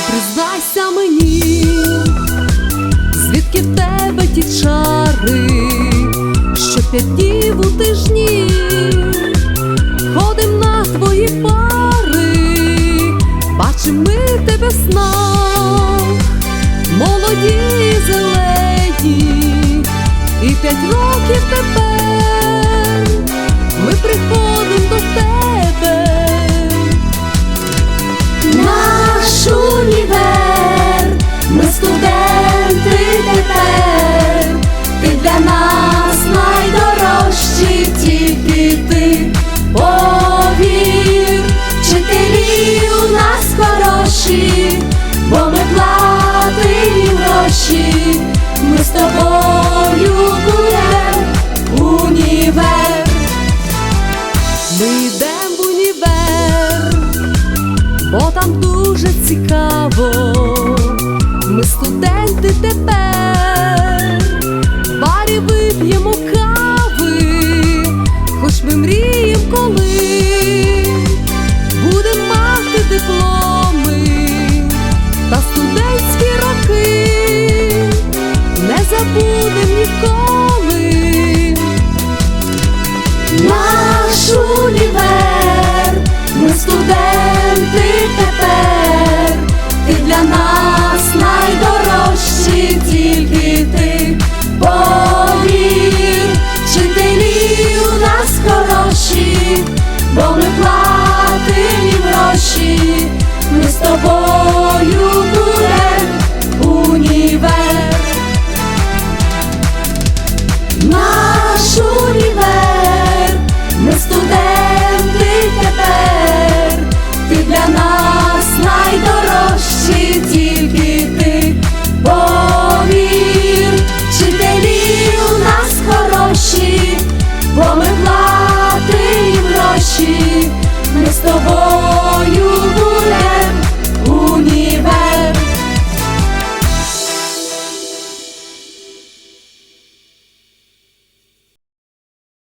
ти признайся мені, звідки в тебе ті чари, що п'ять днів у тижні, ходим на твої пари, бачим ми тебе сна, молоді і зелені, і п'ять років тепер ми приходимо до тебе. день ти тепер, барі вип'ємо кави, хоч ми мрієм коли буде мати тепло. бо ми платимо гроші. ночі ми з тобою.